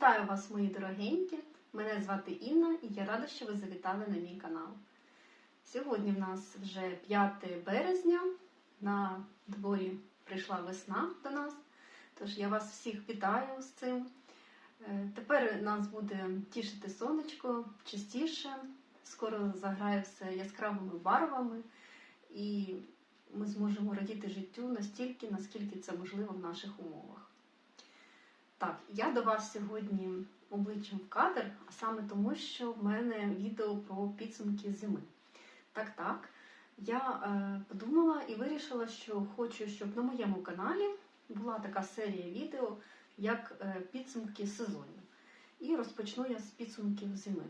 Вітаю вас, мої дорогенькі! Мене звати Інна і я рада, що ви завітали на мій канал. Сьогодні в нас вже 5 березня. На дворі прийшла весна до нас, тож я вас всіх вітаю з цим. Е, Тепер нас буде тішити сонечко частіше, скоро заграє все яскравими барвами, і ми зможемо радіти життю настільки, наскільки це можливо в наших умовах. Так, я до вас сьогодні обличчям в кадр, а саме тому, що в мене відео про підсумки зими. Так, так. Я е, подумала і вирішила, що хочу, щоб на моєму каналі була така серія відео, як е, підсумки сезонів. І розпочну я з підсумків зими.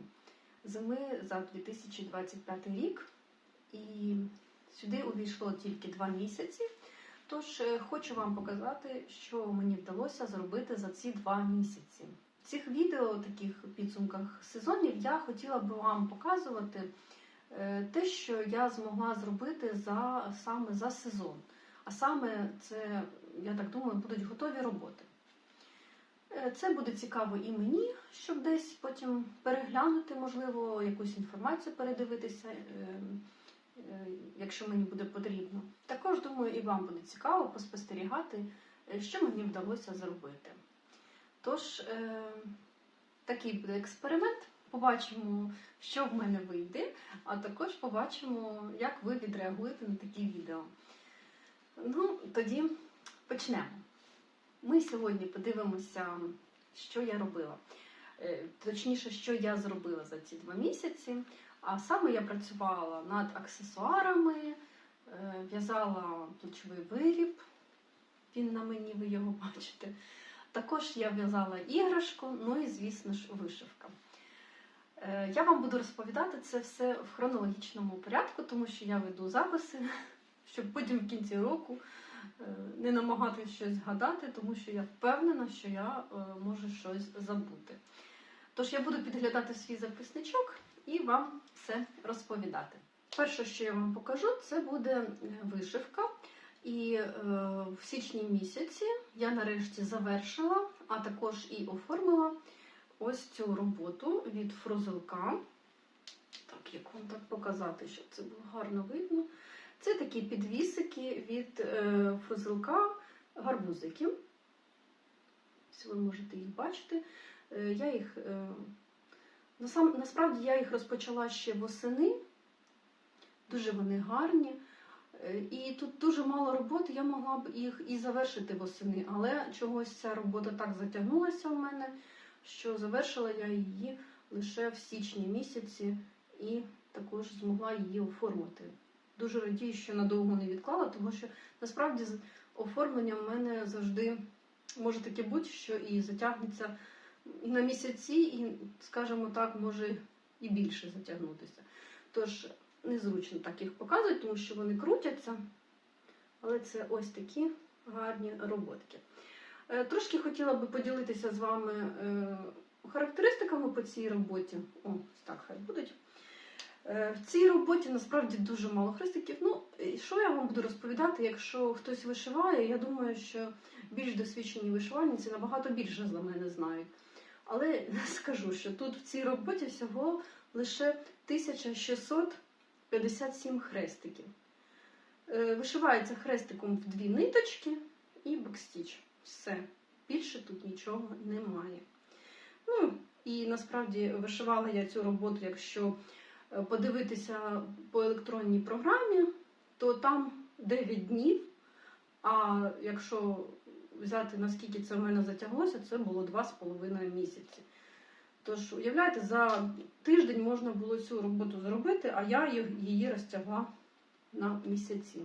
Зими за 2025 рік. І сюди увійшло тільки два місяці. Тож е, хочу вам показати, що мені вдалося зробити за ці два місяці. В цих відео, таких підсумках сезонів, я хотіла би вам показувати е, те, що я змогла зробити за саме за сезон. А саме це, я так думаю, будуть готові роботи. Е, Це буде цікаво і мені, щоб десь потім переглянути, можливо, якусь інформацію передивитися. Е, Якщо мені буде потрібно, також думаю, і вам буде цікаво поспостерігати, е, що мені вдалося зробити. Тож, е, такий буде експеримент. Побачимо, що в мене вийде, а також побачимо, як ви відреагуєте на такі відео. Ну, тоді почнемо. Ми сьогодні подивимося, що я робила. Точніше, що я зробила за ці два місяці. А саме я працювала над аксесуарами, е, в'язала плечовий виріб, він на мені, ви його бачите. Також я в'язала іграшку, ну і, звісно ж, вишивка. Е, Я вам буду розповідати це все в хронологічному порядку, тому що я веду записи, щоб потім в кінці року е, не намагатися щось згадати, тому що я впевнена, що я можу щось забути. Тож я буду підглядати свій записничок і вам все розповідати. Перше, що я вам покажу, це буде е, вишивка. І е, в січні місяці я нарешті завершила, а також і оформила ось цю роботу від фрузелка. Так, як вам так показати, щоб це було гарно видно. Це такі підвісики від е, фрузелка гарбузики. Ви можете їх бачити. Е, я їх, е, насам, насправді я їх розпочала ще восени. Дуже вони гарні. Е, І тут дуже мало роботи, я могла б їх і завершити восени, але чогось ця робота так затягнулася в мене, що завершила я її лише в січні місяці і також змогла її оформити. Дуже радію, що надовго не відклала, тому що насправді з оформленням в мене завжди може таке бути, що і затягнеться на місяці, і, скажімо так, може і більше затягнутися. Тож незручно так їх показувати, тому що вони крутяться. Але це ось такі гарні роботки. Е, Трошки хотіла би поділитися з вами е, характеристиками по цій роботі. О, так хай будуть. Е, В цій роботі насправді дуже мало хрестиків. Ну, що я вам буду розповідати, якщо хтось вишиває, я думаю, що більш досвідчені вишивальниці набагато більше за мене знають. Але скажу, що тут в цій роботі всього лише 1657 хрестиків. Е, Вишивається хрестиком в дві ниточки і бекстіч. Все. Більше тут нічого немає. Ну, і насправді вишивала я цю роботу, якщо е, подивитися по електронній програмі, то там 9 днів. А якщо взяти, наскільки це в мене затяглося, це було 2,5 місяці. Тож, уявляєте, за тиждень можна було цю роботу зробити, а я її- розтягла на місяці.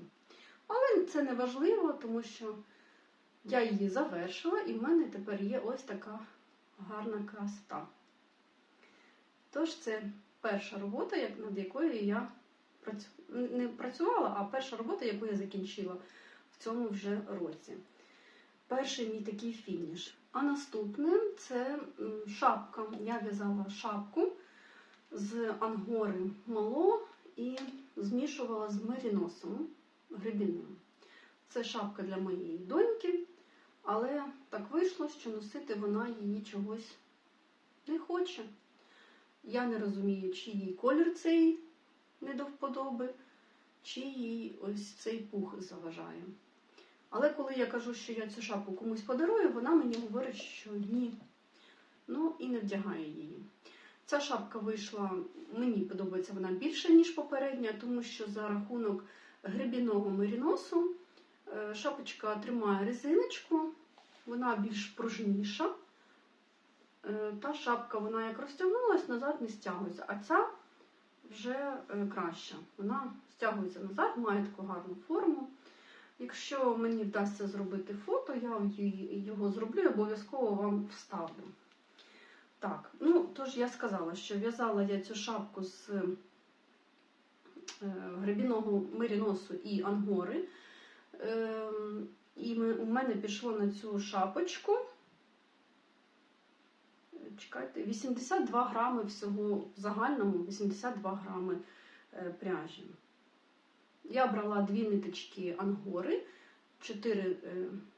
Але це не важливо, тому що я її завершила, і в мене тепер є ось така гарна красота. Тож, це перша робота, над якою я працю... не працювала, а перша робота, яку я закінчила в цьому вже році. Перший мій такий фініш. А наступним це шапка. Я в'язала шапку з ангори мало і змішувала з меріносом грибінним. Це шапка для моєї доньки, але так вийшло, що носити вона її чогось не хоче. Я не розумію, чи їй колір цей не до вподоби, чи їй ось цей пух заважає. Але коли я кажу, що я цю шапку комусь подарую, вона мені говорить, що ні. Ну і не вдягає її. Ця шапка вийшла, мені подобається вона більше, ніж попередня, тому що за рахунок гребіного меріносу е, шапочка тримає резиночку, вона більш пружніша. Е, Та шапка, вона як розтягнулась, назад не стягується. А ця вже е, краща. Вона стягується назад, має таку гарну форму. Якщо мені вдасться зробити фото, я його зроблю і обов'язково вам вставлю. Так, ну тож я сказала, що в'язала я цю шапку з е, гребіного меріносу і ангори. Ем, і у мене пішло на цю шапочку. Чекайте, 82 грами всього в загальному 82 грами е, пряжі. Я брала дві ниточки ангори, 4,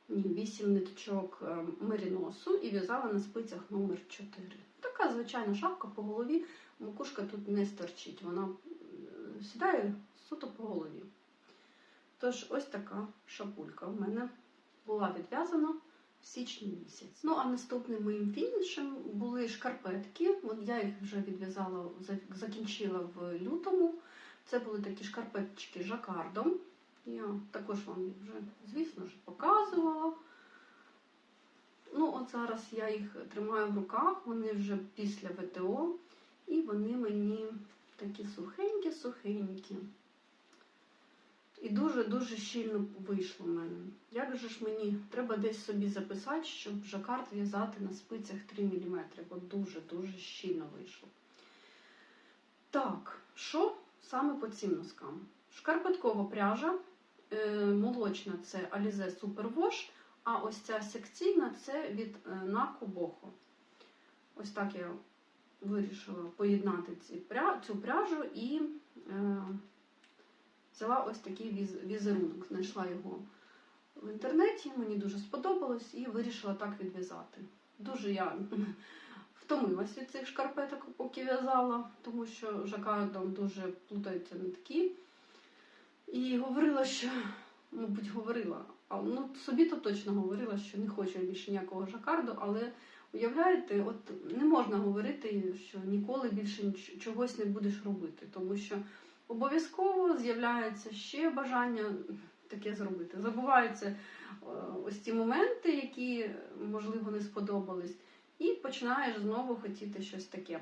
ні, 8 ниточок е, меріносу і в'язала на спицях номер 4. Така звичайна шапка по голові, макушка тут не стерчить, вона е, сідає суто по голові. Тож, ось така шапулька в мене була відв'язана в січні місяць. Ну, а наступним моїм фінішем були шкарпетки. От я їх вже відв'язала, закінчила в лютому. Це були такі шкарпеточки жакардом. Я також вам вже, звісно ж, показувала. Ну, от зараз я їх тримаю в руках, вони вже після ВТО, і вони мені такі сухенькі-сухенькі. І дуже-дуже щільно вийшло в мене. Як же ж мені треба десь собі записати, щоб жакард в'язати на спицях 3 мм, бо дуже-дуже щільно вийшло. Так, що саме по цим носкам? Шкарпеткова пряжа, е, молочна це Alize Super Wash, а ось ця секційна це від е, Нако Бохо. Ось так я вирішила поєднати цю пряжу і е, взяла ось такий візерунок. Знайшла його в інтернеті, мені дуже сподобалось і вирішила так відв'язати. Дуже я втомилась від цих шкарпеток, поки в'язала, тому що жакардом дуже плутаються нитки. І говорила, що, мабуть, говорила, ну собі то точно говорила, що не хочу більше ніякого жакарду, але уявляєте, от не можна говорити, що ніколи більше чогось не будеш робити, тому що обов'язково з'являється ще бажання таке зробити. Забуваються е, ось ці моменти, які можливо не сподобались, і починаєш знову хотіти щось таке.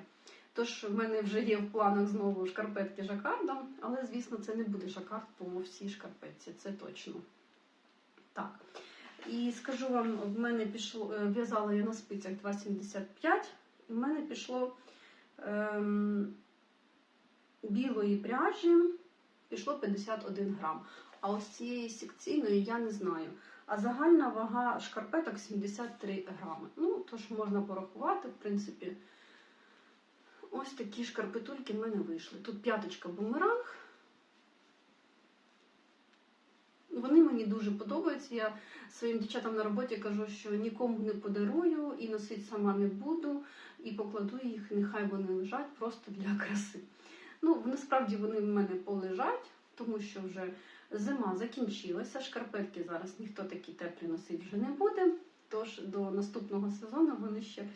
Тож в мене вже є в планах знову шкарпетки жакардом, але, звісно, це не буде жакард по всій шкарпетці, це точно. Так. І скажу вам, в мене пішло, е, в'язала я на спицях 2,75, і в мене пішло ем, білої пряжі пішло 51 грам. А ось цієї секційної я не знаю. А загальна вага шкарпеток 73 грами. Ну, тож можна порахувати, в принципі. Ось такі шкарпетульки в мене вийшли. Тут п'яточка бумеранг. Вони мені дуже подобаються. Я своїм дівчатам на роботі кажу, що нікому не подарую і носити сама не буду, і покладу їх, нехай вони лежать просто для краси. Ну, насправді вони в мене полежать, тому що вже зима закінчилася. Шкарпетки зараз ніхто такі теплі носити вже не буде. Тож до наступного сезону вони ще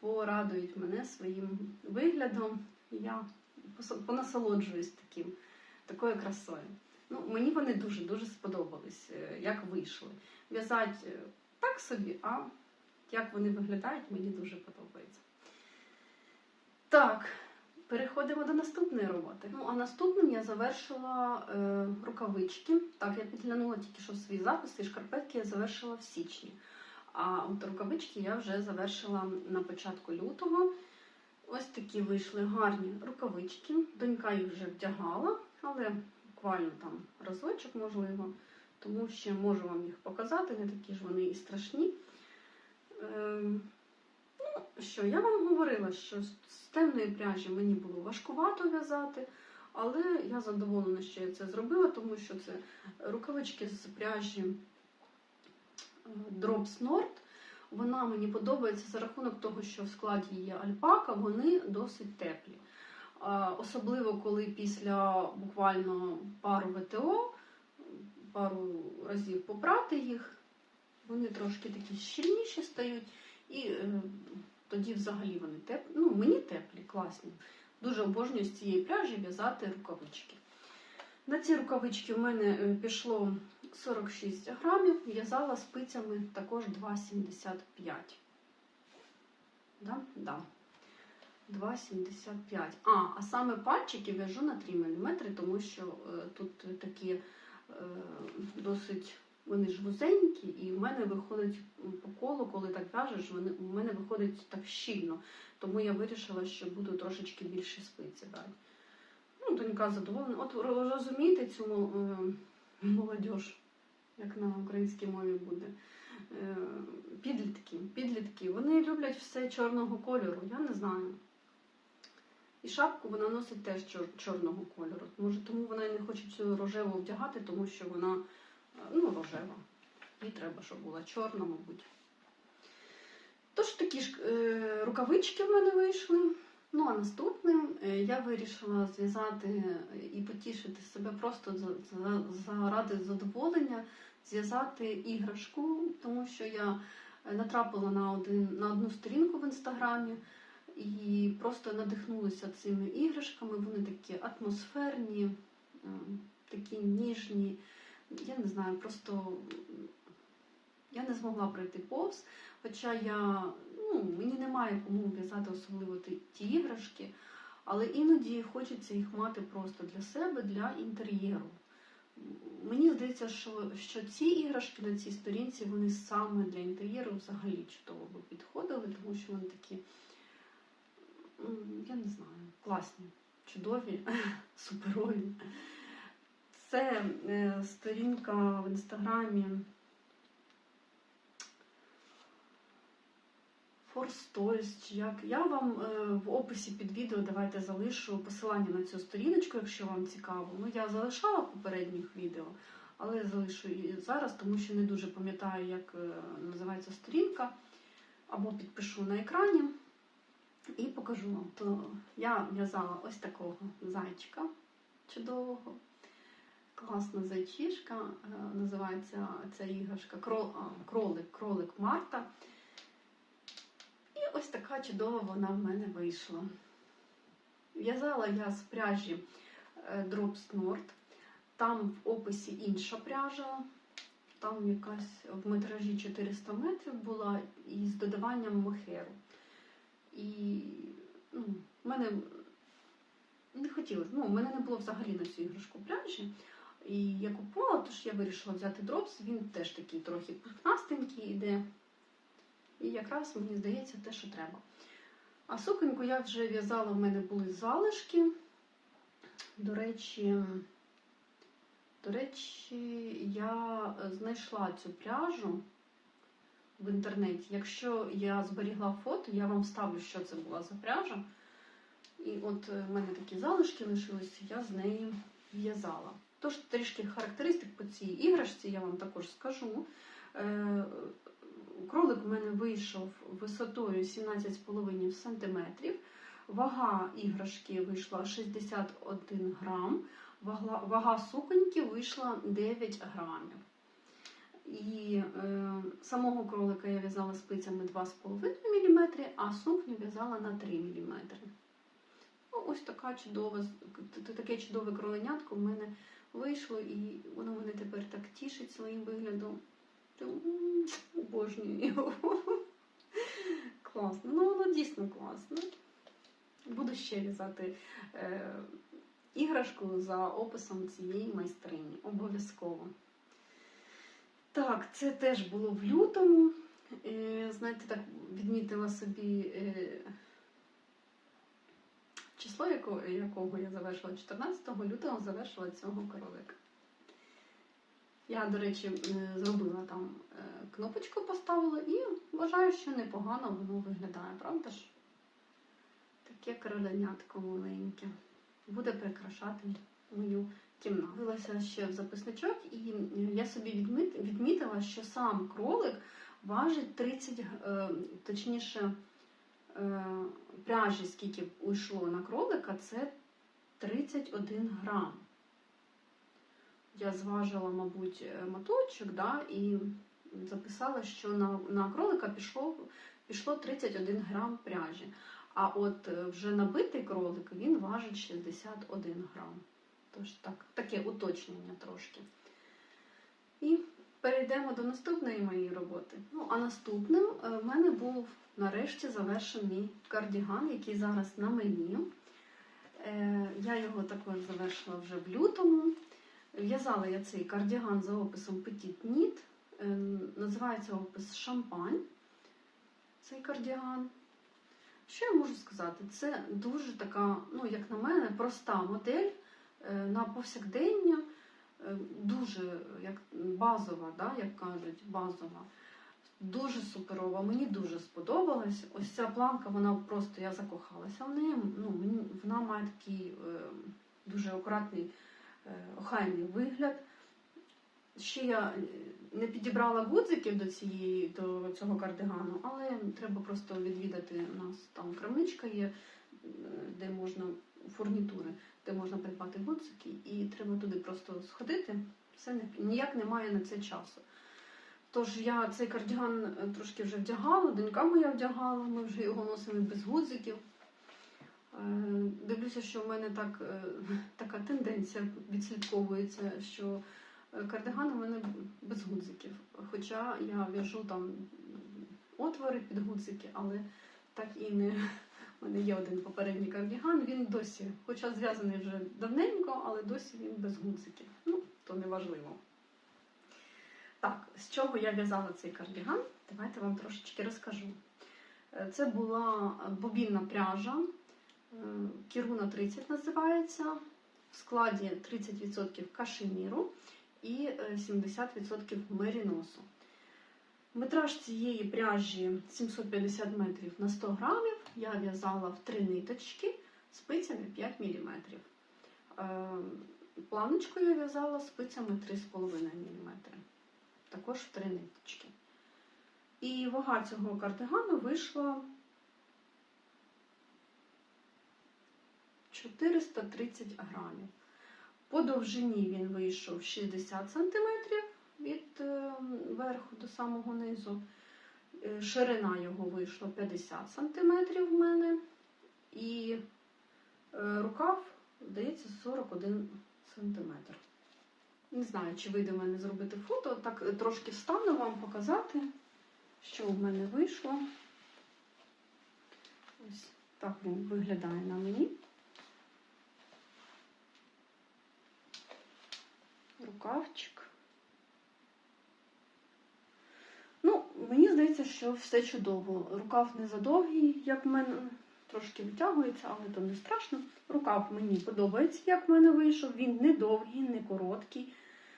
порадують мене своїм виглядом. Я понасолоджуюсь таким, такою красою. Ну, мені вони дуже-дуже сподобались, е, як вийшли. В'язати е, так собі, а як вони виглядають, мені дуже подобається. Так, переходимо до наступної роботи. Ну, а наступним я завершила е, рукавички. Так, я підглянула тільки що свої записи, і шкарпетки я завершила в січні. А от рукавички я вже завершила на початку лютого. Ось такі вийшли гарні рукавички. Донька їх вже вдягала, але буквально там разочок, можливо, тому ще можу вам їх показати, не такі ж вони і страшні. Ем, що, я вам говорила, що з темної пряжі мені було важкувато в'язати, але я задоволена, що я це зробила, тому що це рукавички з пряжі е, Drops Nord. Вона мені подобається за рахунок того, що в складі є альпака, вони досить теплі. Особливо коли після буквально пару ВТО, пару разів попрати їх, вони трошки такі щільніші стають, і е, тоді взагалі вони теплі. Ну, мені теплі, класні. Дуже обожнюю з цієї пряжі в'язати рукавички. На ці рукавички в мене е, пішло 46 грамів, в'язала спицями також 2,75. Да? Да. 2,75. А, а саме пальчики в'яжу на 3 мм, тому що е, тут такі е, досить вони ж вузенькі, і в мене виходить по колу, коли так в'яжеш, вони в мене виходить так щільно. Тому я вирішила, що буду трошечки більше спиці брати. Ну, донька задоволена. От розумієте цю е, молодіж, як на українській мові буде. Е, Підлітки, підлітки, вони люблять все чорного кольору, я не знаю. І шапку вона носить теж чорного кольору. Може, тому вона і не хоче цю рожеву вдягати, тому що вона ну, рожева. Їй треба, щоб була чорна, мабуть. Тож такі ж е, рукавички в мене вийшли. Ну а наступним е, я вирішила зв'язати і потішити себе просто за, за, заради задоволення, зв'язати іграшку, тому що я е, натрапила на, один, на одну сторінку в інстаграмі і просто надихнулася цими іграшками. Вони такі атмосферні, е, такі ніжні. Я не знаю, просто я не змогла пройти повз. Хоча я, ну, мені немає кому в'язати особливо ті, іграшки, але іноді хочеться їх мати просто для себе, для інтер'єру. Мені здається, що, що ці іграшки на цій сторінці вони саме для інтер'єру взагалі чудово би підходили, тому що вони такі, я не знаю, класні, чудові, суперові. Це е, сторінка в інстаграмі. For Stories, чи як. Я вам е, в описі під відео давайте залишу посилання на цю сторіночку, якщо вам цікаво. Ну, я залишала в попередніх відео, але залишу і зараз, тому що не дуже пам'ятаю, як е, називається сторінка. Або підпишу на екрані і покажу вам. То я в'язала ось такого зайчика чудового. Класна зайчишка, е, називається ця іграшка кролик, кролик Марта. І ось така чудова вона в мене вийшла. В'язала я з пряжі е, Drops Nord. Там в описі інша пряжа. Там якась в метражі 400 метрів була із додаванням мохеру. І ну, в мене не хотілося, ну, в мене не було взагалі на цю іграшку пряжі. І я купувала, тож я вирішила взяти дропс. Він теж такий трохи пухнастенький іде. І якраз мені здається те, що треба. А суконьку я вже в'язала, в мене були залишки. До речі, до речі, я знайшла цю пряжу в інтернеті. Якщо я зберігла фото, я вам вставлю, що це була за пряжа. І от е, в мене такі залишки лишилися, я з неї в'язала. Тож трішки характеристик по цій іграшці я вам також скажу. Е, Кролик у мене вийшов висотою 17,5 см. Вага іграшки вийшла 61 грам, вага, вага суконьки вийшла 9 грамів. І е, самого кролика я в'язала спицями 2,5 мм, а сукню в'язала на 3 мм. Ну, ось така чудова, таке чудове кроленятко в мене вийшло, і воно мене тепер так тішить своїм виглядом. Тому обожнюю його. Класно. Ну, воно дійсно класно. Буду ще в'язати е, іграшку за описом цієї майстрині. Обов'язково. Так, це теж було в лютому. Е, знаєте, так відмітила собі е, число, якого, я завершила 14 лютого завершила цього кролика. Я, до речі, е, зробила там е, кнопочку, поставила і вважаю, що непогано воно виглядає, правда ж? Таке кроленятко маленьке. Буде прикрашати мою кімнату. Дивилася ще в записничок, і е, я собі відмітила, що сам кролик важить 30, е, точніше, пряжі, скільки уйшло на кролика, це 31 грам. Я зважила, мабуть, е, моточок, да, і записала, що на, на кролика пішло, пішло 31 грам пряжі. А от е, вже набитий кролик він важить 61 грам. Тож так, таке уточнення трошки. І перейдемо до наступної моєї роботи. Ну, а наступним е, в мене був нарешті завершений кардіган, який зараз на мені. Е, Я його також завершила вже в лютому. В'язала я цей кардіган за описом Petit Knit. Е, Називається опис Шампань. Цей кардіган. Що я можу сказати? Це дуже така, ну, як на мене, проста модель на повсякдення, дуже як базова, да, як кажуть, базова. Дуже суперова, мені дуже сподобалась. Ось ця планка, вона просто я закохалася в неї. Ну, мені, вона має такий е, дуже акуратний, е, охайний вигляд. Ще я не підібрала гудзиків до цієї до цього кардигану, але треба просто відвідати. У нас там крамничка є, е, де можна фурнітури, де можна придбати гудзики, і треба туди просто сходити. Все не ніяк немає на це часу. Тож я цей кардіган е, трошки вже вдягала, донька моя вдягала, ми вже його носили без гудзиків. Е, Дивлюся, що в мене так, е, така тенденція відслідковується, що кардиган у мене без гудзиків. Хоча я в'яжу там отвори під гудзики, але так і не. У мене є один попередній кардіган, він досі, хоча зв'язаний вже давненько, але досі він без гудзиків. Ну, то не важливо. Так, з чого я в'язала цей кардіган? Давайте вам трошечки розкажу. Е, Це була бобінна пряжа, е, Кіруна 30 називається, в складі 30% кашеміру і е, 70% меріносу. Метраж цієї пряжі 750 метрів на 100 грамів. Я в'язала в три ниточки спицями 5 мм. Планочку я в'язала спицями 3,5 мм. Також в три ниточки. І вага цього кардигану вийшла 430 грамів. По довжині він вийшов 60 см від е, верху до самого низу. Е, Ширина його вийшла 50 см в мене. І е, рукав, здається, 41 см. Не знаю, чи вийде в мене зробити фото. Так е, трошки встану вам показати, що в мене вийшло. Ось так він виглядає на мені. Рукавчик. Ну, мені здається, що все чудово. Рукав не задовгий, як в мене трошки витягується, але то не страшно. Рукав мені подобається, як в мене вийшов. Він не довгий, не короткий.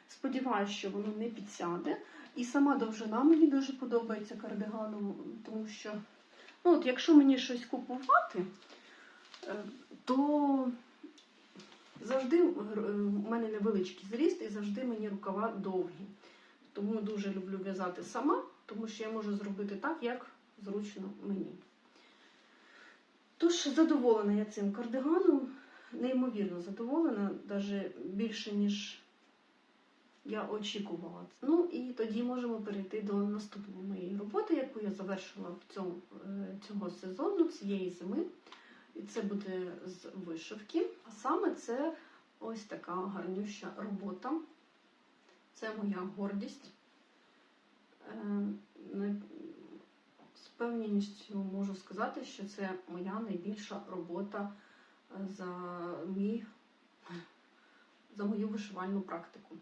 Сподіваюсь, що воно не підсяде. І сама довжина мені дуже подобається кардиганом, тому що, ну от якщо мені щось купувати, е, то завжди е, у мене невеличкий зріст і завжди мені рукава довгі. Тому дуже люблю в'язати сама, тому що я можу зробити так, як зручно мені. Тож задоволена я цим кардиганом, неймовірно задоволена, навіть більше, ніж я очікувала. Ну і тоді можемо перейти до наступної моєї роботи, яку я завершила в цьому, е, цього сезону, цієї зими. І це буде з вишивки. А саме це ось така гарнюща робота. Це моя гордість. Певністю можу сказати, що це моя найбільша робота е, за, мій, за мою вишивальну практику.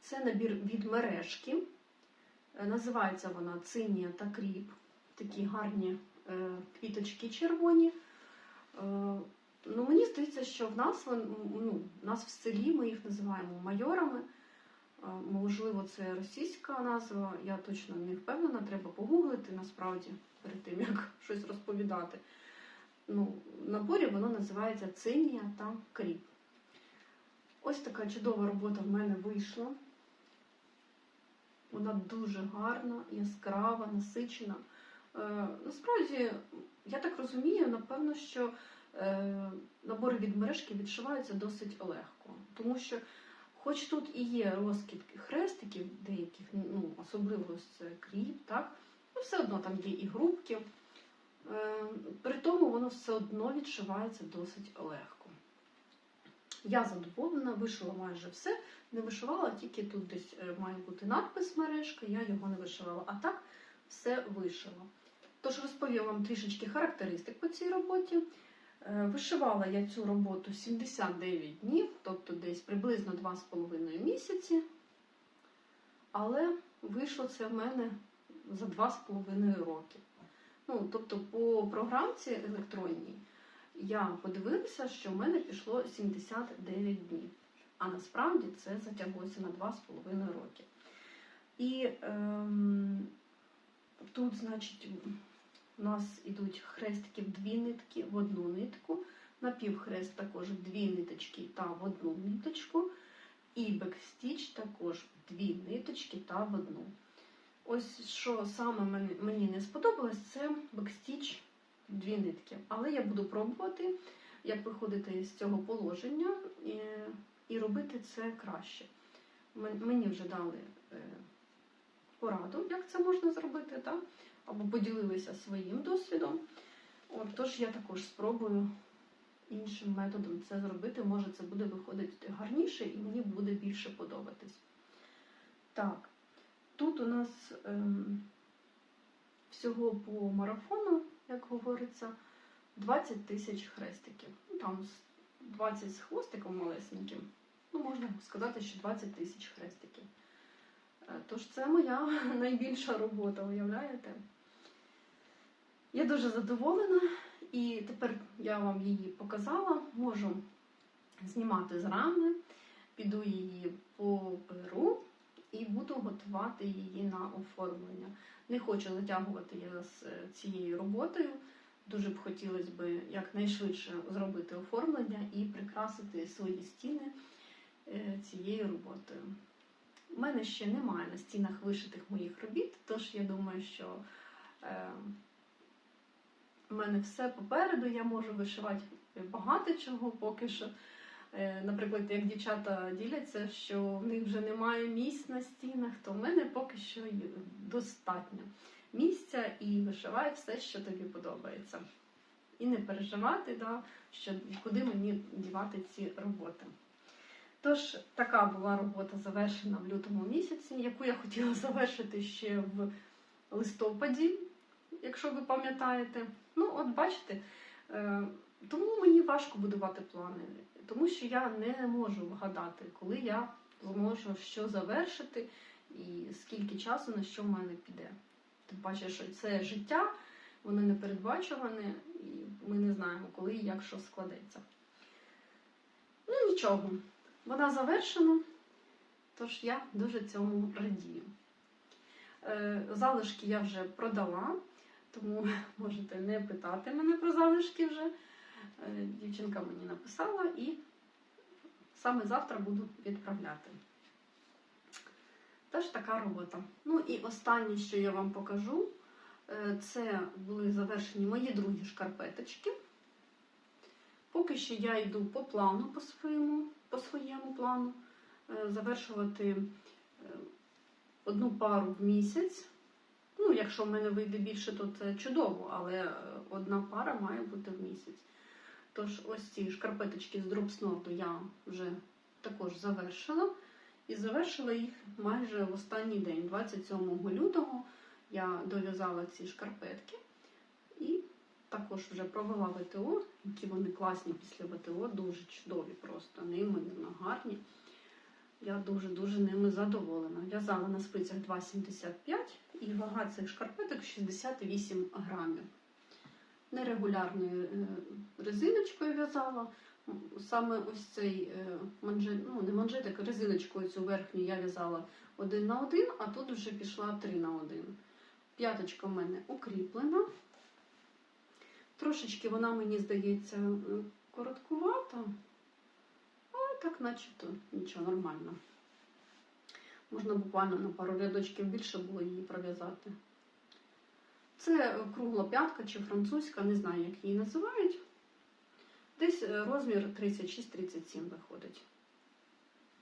Це набір від мережки. Е, Називається вона Цинія та кріп. Такі гарні е, квіточки червоні. Ну, мені здається, що в нас, ну, в нас в селі ми їх називаємо майорами. Можливо, це російська назва, я точно не впевнена, треба погуглити насправді перед тим, як щось розповідати. Ну, наборі воно називається Цинія та кріп. Ось така чудова робота в мене вийшла. Вона дуже гарна, яскрава, насичена. Е, насправді, я так розумію, напевно, що е, набори від мережки відшиваються досить легко, тому що, хоч тут і є розкид хрестиків, деяких, ну, особливо це кріп, так, ну, все одно там є і грубки. Е, при тому воно все одно відшивається досить легко. Я задоволена, вишила майже все. Не вишивала, тільки тут десь е, має бути надпис мережка, я його не вишивала. А так все вишила. Тож розповім вам трішечки характеристик по цій роботі. Е, Вишивала я цю роботу 79 днів, тобто десь приблизно 2,5 місяці. Але вийшло це в мене за 2,5 роки. Ну, тобто, по програмці електронній я подивилася, що в мене пішло 79 днів. А насправді це затяглося на 2,5 роки. І ем, тут, значить, у нас ідуть хрестики в дві нитки в одну нитку, напівхрест також дві ниточки та в одну ниточку, і бекстіч також дві ниточки та в одну. Ось що саме мені, не сподобалось, це бекстіч дві нитки. Але я буду пробувати, як виходити з цього положення і, і робити це краще. Мені вже дали е, пораду, як це можна зробити, так? Або поділилися своїм досвідом. От, тож я також спробую іншим методом це зробити. Може, це буде виходити гарніше і мені буде більше подобатись. Так, тут у нас ем, всього по марафону, як говориться, 20 тисяч хрестиків. Ну, Там 20 з хвостиком малесеньким. Ну, можна сказати, що 20 тисяч хрестиків. Е, Тож це моя найбільша робота, уявляєте? Я дуже задоволена, і тепер я вам її показала. Можу знімати з рами, піду її поберу і буду готувати її на оформлення. Не хочу затягувати я з е, цією роботою. Дуже б хотілося б якнайшвидше зробити оформлення і прикрасити свої стіни е, цією роботою. У мене ще немає на стінах вишитих моїх робіт, тож я думаю, що е, у мене все попереду, я можу вишивати багато чого поки що. Е, Наприклад, як дівчата діляться, що в них вже немає місць на стінах, то в мене поки що достатньо місця і вишивай все, що тобі подобається. І не переживати, да, що куди мені дівати ці роботи. Тож, така була робота завершена в лютому місяці, яку я хотіла завершити ще в листопаді, якщо ви пам'ятаєте. Ну, от бачите, е, тому мені важко будувати плани, тому що я не можу вгадати, коли я зможу що завершити і скільки часу на що в мене піде. Тим паче, що це життя, воно непередбачуване, і ми не знаємо, коли і як що складеться. Ну, нічого, вона завершена, тож я дуже цьому радію. Е, Залишки я вже продала, тому можете не питати мене про залишки вже. Е, Дівчинка мені написала і саме завтра буду відправляти. Теж така робота. Ну і останнє, що я вам покажу, е, це були завершені мої другі шкарпеточки. Поки що я йду по плану, по своєму, по своєму плану, е, завершувати одну пару в місяць. Ну, якщо в мене вийде більше, то це чудово, але е, одна пара має бути в місяць. Тож ось ці шкарпеточки з дропсноту я вже також завершила. І завершила їх майже в останній день, 27 лютого, я дов'язала ці шкарпетки і також вже провела ВТО, які вони класні після ВТО, дуже чудові, просто неймовірно гарні. Я дуже-дуже ними задоволена. В'язала на спицях 2,75 і вага цих шкарпеток 68 грамів. Нерегулярною е, резиночкою в'язала. Саме ось цей е, манжет, ну не манжетик, резиночкою цю верхню я в'язала один на один, а тут вже пішла три на один. П'яточка в мене укріплена. Трошечки вона, мені здається, е, короткувата, але так начебто нічого нормально. Можна буквально на пару рядочків більше було її пров'язати. Це кругла п'ятка чи французька, не знаю, як її називають. Десь е, розмір 36-37 виходить.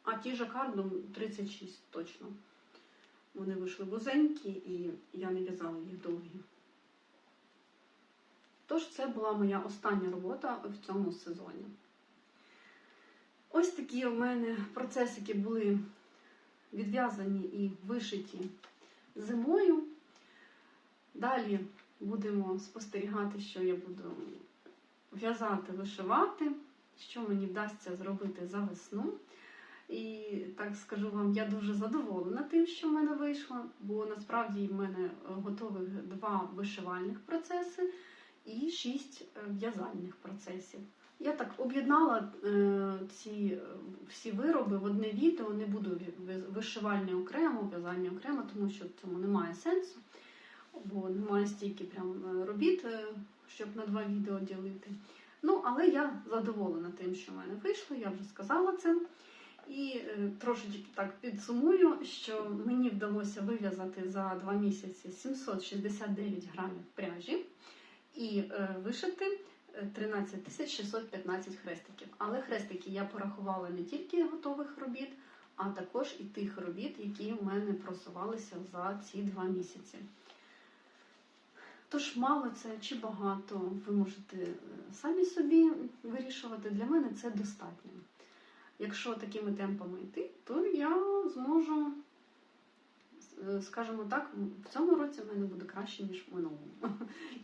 А ті жакарду 36 точно. Вони вийшли вузенькі і я не в'язала їх довгі. Тож це була моя остання робота в цьому сезоні. Ось такі у мене процесики були відв'язані і вишиті зимою. Далі будемо спостерігати, що я буду в'язати, вишивати, що мені вдасться зробити за весну. І так скажу вам, я дуже задоволена тим, що в мене вийшло, бо насправді в мене готових два вишивальних процеси і шість е, в'язальних процесів. Я так об'єднала е, ці всі вироби в одне відео, не буду ви- вишивальне окремо, в'язальне окремо, тому що цьому немає сенсу, бо немає стільки прям е, робіт, е, щоб на два відео ділити. Ну, але я задоволена тим, що в мене вийшло, я вже сказала це. І трошечки так підсумую, що мені вдалося вив'язати за два місяці 769 грамів пряжі і вишити 13 615 хрестиків. Але хрестики я порахувала не тільки готових робіт, а також і тих робіт, які в мене просувалися за ці два місяці. Тож мало це чи багато, ви можете е, самі собі вирішувати. Для мене це достатньо. Якщо такими темпами йти, то я зможу, скажімо так, в цьому році в мене буде краще, ніж в минулому.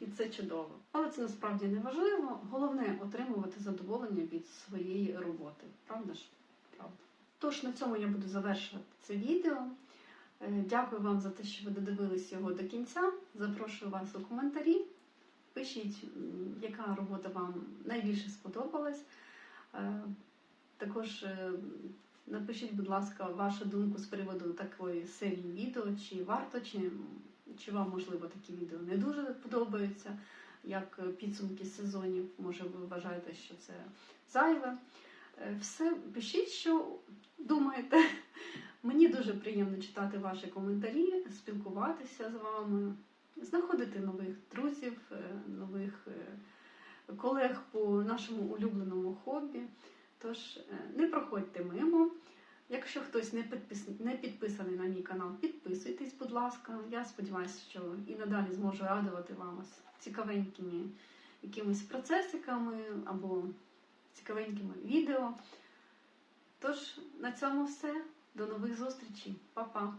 І це чудово. Але це насправді не важливо. Головне отримувати задоволення від своєї роботи. Правда ж? Правда. Тож на цьому я буду завершувати це відео. Е, Дякую вам за те, що ви додивились його до кінця. Запрошую вас у коментарі. Пишіть, яка робота вам найбільше сподобалась. Е, Також е, напишіть, будь ласка, вашу думку з приводу такої серії відео, чи варто, чи, чи вам, можливо, такі відео не дуже подобаються, як підсумки сезонів. Може, ви вважаєте, що це зайве. Е, Все, пишіть, що думаєте. Мені дуже приємно читати ваші коментарі, спілкуватися з вами, знаходити нових друзів, е, нових е, колег по нашому улюбленому хобі. Тож е, не проходьте мимо. Якщо хтось не, не підписаний на мій канал, підписуйтесь, будь ласка. Я сподіваюся, що і надалі зможу радувати вас цікавенькими якимись процесиками або цікавенькими відео. Тож на цьому все. До нових зустрічей. Па-па!